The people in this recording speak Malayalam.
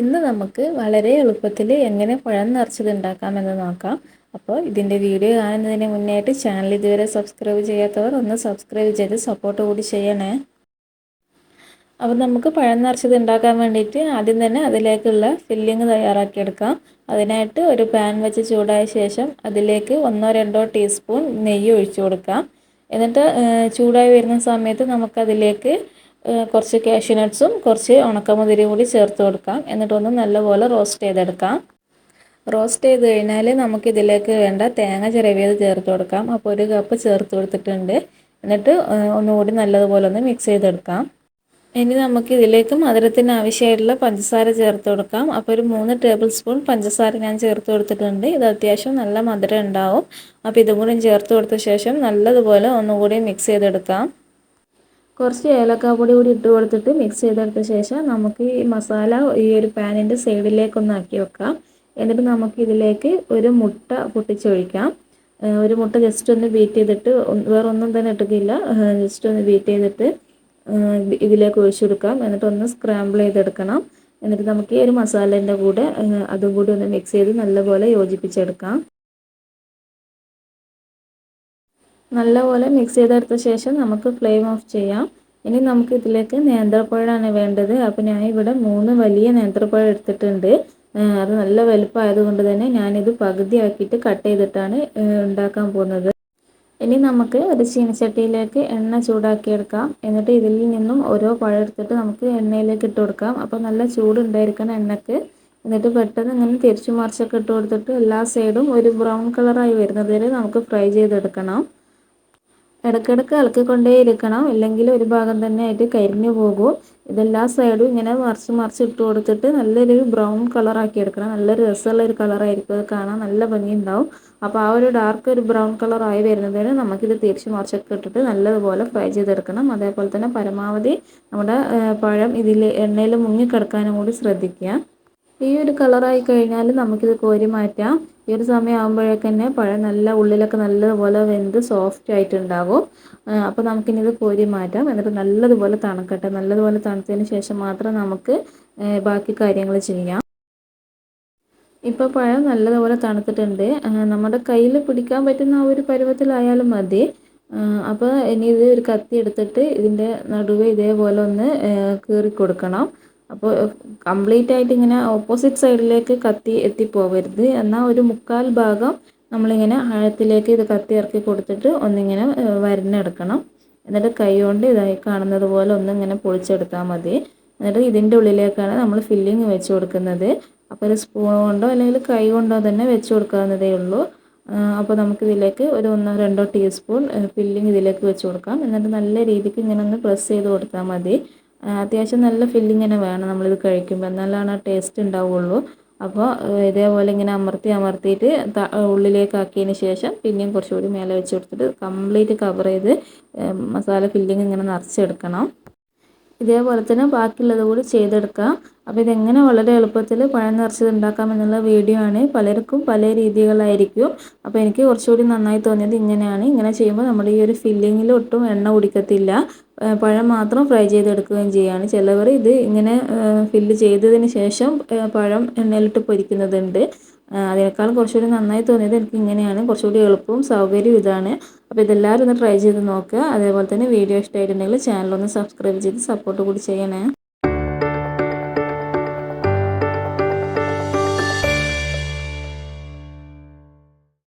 ഇന്ന് നമുക്ക് വളരെ എളുപ്പത്തിൽ എങ്ങനെ പഴം നിറച്ചത് ഉണ്ടാക്കാമെന്ന് നോക്കാം. അപ്പോൾ ഇതിന്റെ വീഡിയോ കാണുന്നതിന് മുന്നേയായിട്ട് ചാനൽ ഇതുവരെ സബ്സ്ക്രൈബ് ചെയ്യാത്തവർ ഒന്ന് സബ്സ്ക്രൈബ് ചെയ്ത് സപ്പോർട്ട് കൂടി ചെയ്യണേ. അപ്പോൾ നമുക്ക് പഴം നിറച്ചത് ഉണ്ടാക്കാൻ വേണ്ടിയിട്ട് ആദ്യം തന്നെ അതിലേക്കുള്ള ഫില്ലിങ് തയ്യാറാക്കിയെടുക്കാം. അതിനായിട്ട് ഒരു പാൻ വെച്ച് ചൂടായ ശേഷം അതിലേക്ക് ഒന്നോ രണ്ടോ ടീസ്പൂൺ നെയ്യ് ഒഴിച്ചു കൊടുക്കാം. എന്നിട്ട് ചൂടായി വരുന്ന സമയത്ത് നമുക്കതിലേക്ക് കുറച്ച് കാഷ്യൂ നട്ട്സും കുറച്ച് ഉണക്കമുതിരി കൂടി ചേർത്ത് കൊടുക്കാം. എന്നിട്ടൊന്ന് നല്ലപോലെ റോസ്റ്റ് ചെയ്തെടുക്കാം. റോസ്റ്റ് ചെയ്ത് കഴിഞ്ഞാൽ നമുക്കിതിലേക്ക് വേണ്ട തേങ്ങ ചിരവിയത് ചേർത്ത് കൊടുക്കാം. അപ്പോൾ ഒരു കപ്പ് ചേർത്ത് കൊടുത്തിട്ടുണ്ട്. എന്നിട്ട് ഒന്നുകൂടി നല്ലതുപോലെ ഒന്ന് മിക്സ് ചെയ്തെടുക്കാം. ഇനി നമുക്ക് ഇതിലേക്ക് മധുരത്തിന് ആവശ്യമായിട്ടുള്ള പഞ്ചസാര ചേർത്ത് കൊടുക്കാം. അപ്പോൾ ഒരു മൂന്ന് ടേബിൾ സ്പൂൺ പഞ്ചസാര ഞാൻ ചേർത്ത് കൊടുത്തിട്ടുണ്ട്. ഇത് അത്യാവശ്യം നല്ല മധുരം ഉണ്ടാവും. അപ്പോൾ ഇതും കൂടി ചേർത്ത് കൊടുത്ത ശേഷം നല്ലതുപോലെ ഒന്നുകൂടി മിക്സ് ചെയ്തെടുക്കാം. കുറച്ച് ഏലക്കാപ്പൊടി കൂടി ഇട്ട് കൊടുത്തിട്ട് മിക്സ് ചെയ്തെടുത്ത ശേഷം നമുക്ക് ഈ മസാല ഈ ഒരു പാനിന്റെ സൈഡിലേക്കൊന്ന് ആക്കി വെക്കാം. എന്നിട്ട് നമുക്ക് ഇതിലേക്ക് ഒരു മുട്ട പൊട്ടിച്ചൊഴിക്കാം. ഒരു മുട്ട ജസ്റ്റ് ഒന്ന് ബീറ്റ് ചെയ്തിട്ട് വേറെ ഒന്നും തന്നെ ഇട്ടിട്ടില്ല. ജസ്റ്റ് ഒന്ന് ബീറ്റ് ചെയ്തിട്ട് ഇതിലേക്ക് ഒഴിച്ചു കൊടുക്കാം. എന്നിട്ട് സ്ക്രാമ്പിൾ ചെയ്തെടുക്കണം. എന്നിട്ട് നമുക്ക് ഈ ഒരു മസാലേന്റെ കൂടെ അതും കൂടി ഒന്ന് മിക്സ് ചെയ്ത് നല്ലപോലെ യോജിപ്പിച്ചെടുക്കാം. നല്ലപോലെ മിക്സ് ചെയ്തെടുത്ത ശേഷം നമുക്ക് ഫ്ലെയിം ഓഫ് ചെയ്യാം. ഇനി നമുക്ക് ഇതിലേക്ക് നേന്ത്രപ്പഴമാണ് വേണ്ടത്. അപ്പോൾ ഞാൻ ഇവിടെ മൂന്ന് വലിയ നേന്ത്രപ്പഴം എടുത്തിട്ടുണ്ട്. അത് നല്ല വലുപ്പമായതുകൊണ്ട് തന്നെ ഞാനിത് പകുതിയാക്കിയിട്ട് കട്ട് ചെയ്തിട്ടാണ് ഉണ്ടാക്കാൻ പോകുന്നത്. ഇനി നമുക്ക് ഒരു ചീനച്ചട്ടിയിലേക്ക് എണ്ണ ചൂടാക്കിയെടുക്കാം. എന്നിട്ട് ഇതിൽ നിന്നും ഓരോ പഴം എടുത്തിട്ട് നമുക്ക് എണ്ണയിലേക്ക് ഇട്ട് കൊടുക്കാം. അപ്പോൾ നല്ല ചൂടുണ്ടായിരിക്കണം എണ്ണക്ക്. എന്നിട്ട് പെട്ടെന്ന് ഇങ്ങനെ തിരിച്ചു മറിച്ചൊക്കെ ഇട്ട് കൊടുത്തിട്ട് എല്ലാ സൈഡും ഒരു ബ്രൗൺ കളറായി വരുന്നത് വരെ നമുക്ക് ഫ്രൈ ചെയ്തെടുക്കണം. ഇടയ്ക്കിടയ്ക്ക് ഇളക്കിക്കൊണ്ടേ ഇരിക്കണം ഇല്ലെങ്കിൽ ഒരു ഭാഗം തന്നെ ആയിട്ട് കരിഞ്ഞു പോകും. ഇതെല്ലാ സൈഡും ഇങ്ങനെ മറിച്ച് മറിച്ച് ഇട്ട് കൊടുത്തിട്ട് നല്ലൊരു ബ്രൗൺ കളറാക്കി എടുക്കണം. നല്ലൊരു രസമുള്ള ഒരു കളറായിരിക്കും അത് കാണാൻ നല്ല ഭംഗിയുണ്ടാവും. അപ്പോൾ ആ ഒരു ഡാർക്ക് ഒരു ബ്രൗൺ കളറായി വരുന്നതിന് നമുക്കിത് തിരിച്ച് മറിച്ചൊക്കെ ഇട്ടിട്ട് നല്ലതുപോലെ ഫ്രൈ ചെയ്തെടുക്കണം. അതേപോലെ തന്നെ പരമാവധി നമ്മുടെ പഴം ഇതിൽ എണ്ണയിൽ മുങ്ങിക്കിടക്കാനും കൂടി ശ്രദ്ധിക്കുക. ഈ ഒരു കളറായി കഴിഞ്ഞാൽ നമുക്കിത് കോരി മാറ്റാം. ഈ ഒരു സമയം ആകുമ്പോഴേക്ക് തന്നെ പഴം നല്ല ഉള്ളിലൊക്കെ നല്ലതുപോലെ വെന്ത് സോഫ്റ്റ് ആയിട്ടുണ്ടാകും. അപ്പോൾ നമുക്കിനി ഇത് കോരി മാറ്റാം. എന്നിട്ട് നല്ലതുപോലെ തണുക്കട്ടെ. നല്ലതുപോലെ തണുത്തതിന് ശേഷം മാത്രം നമുക്ക് ബാക്കി കാര്യങ്ങൾ ചെയ്യാം. ഇപ്പോൾ പഴം നല്ലതുപോലെ തണുത്തിട്ടുണ്ട്. നമ്മുടെ കയ്യിൽ പിടിക്കാൻ പറ്റുന്ന ആ ഒരു പരുവത്തിലായാലും മതി. അപ്പോൾ ഇനി ഇത് ഒരു കത്തി എടുത്തിട്ട് ഇതിന്റെ നടുവ് ഇതേപോലെ ഒന്ന് കീറി കൊടുക്കണം അപ്പോൾ കംപ്ലീറ്റ് ആയിട്ട് ഇങ്ങനെ ഓപ്പോസിറ്റ് സൈഡിലേക്ക് കത്തി എത്തിപ്പോവരുത്. എന്നാൽ ഒരു മുക്കാൽ ഭാഗം നമ്മളിങ്ങനെ ആഴത്തിലേക്ക് ഇത് കത്തി ഇറക്കി കൊടുത്തിട്ട് ഒന്നിങ്ങനെ വരഞ്ഞെടുക്കണം എന്നിട്ട് കൈ കൊണ്ട് ഇതായി കാണുന്നത് പോലെ ഒന്നിങ്ങനെ പൊളിച്ചെടുത്താൽ മതി. എന്നിട്ട് ഇതിന്റെ ഉള്ളിലേക്കാണ് നമ്മൾ ഫില്ലിങ് വെച്ച് കൊടുക്കുന്നത്. അപ്പോൾ ഒരു സ്പൂൺ കൊണ്ടോ അല്ലെങ്കിൽ കൈ കൊണ്ടോ തന്നെ വെച്ച് കൊടുക്കാവുന്നതേ ഉള്ളൂ. അപ്പോൾ നമുക്കിതിലേക്ക് ഒരു ഒന്നോ രണ്ടോ ടീസ്പൂൺ ഫില്ലിങ് ഇതിലേക്ക് വെച്ച് കൊടുക്കാം. എന്നിട്ട് നല്ല രീതിക്ക് ഇങ്ങനെ ഒന്ന് പ്രസ് ചെയ്ത് കൊടുത്താൽ മതി. അത്യാവശ്യം നല്ല ഫില്ലിങ് തന്നെ വേണം നമ്മളിത് കഴിക്കുമ്പോൾ എന്നാലാണ് ആ ടേസ്റ്റ് ഉണ്ടാവുള്ളൂ അപ്പോൾ ഇതേപോലെ ഇങ്ങനെ അമർത്തി അമർത്തിയിട്ട് ഉള്ളിലേക്ക് ആക്കിയതിന് ശേഷം പിന്നെയും കുറച്ചുകൂടി മേലെ വെച്ച് കൊടുത്തിട്ട് കംപ്ലീറ്റ് കവർ ചെയ്ത് മസാല ഫില്ലിങ് ഇങ്ങനെ നിറച്ചെടുക്കണം. ഇതേപോലെ തന്നെ ബാക്കിയുള്ളത് കൂടി ചെയ്തെടുക്കാം. അപ്പോൾ ഇതെങ്ങനെ വളരെ എളുപ്പത്തിൽ പഴം നിറച്ചത് ഉണ്ടാക്കാമെന്നുള്ള വീഡിയോ ആണ് പലർക്കും പല രീതികളായിരിക്കും. അപ്പോൾ എനിക്ക് കുറച്ചുകൂടി നന്നായി തോന്നിയത് ഇങ്ങനെയാണ്. ഇങ്ങനെ ചെയ്യുമ്പോൾ നമ്മുടെ ഈ ഒരു ഫില്ലിങ്ങിൽ ഒട്ടും എണ്ണ കുടിക്കത്തില്ല. പഴം മാത്രം ഫ്രൈ ചെയ്തെടുക്കുകയും ചെയ്യുകയാണ്. ചിലവർ ഇത് ഇങ്ങനെ ഫില്ല് ചെയ്തതിന് ശേഷം പഴം എണ്ണയിലിട്ട് പൊരിക്കുന്നതുണ്ട്. അതിനേക്കാൾ കുറച്ചുകൂടി നന്നായി തോന്നിയത് എനിക്ക് ഇങ്ങനെയാണ്. കുറച്ചുകൂടി എളുപ്പവും സൗകര്യവും ഇതാണ്. അപ്പോൾ ഇതെല്ലാവരും ഒന്ന് ട്രൈ ചെയ്ത് നോക്കുക. അതേപോലെ തന്നെ വീഡിയോ ഇഷ്ടമായിട്ടുണ്ടെങ്കിൽ ചാനലൊന്ന് സബ്സ്ക്രൈബ് ചെയ്ത് സപ്പോർട്ട് കൂടി ചെയ്യണേ.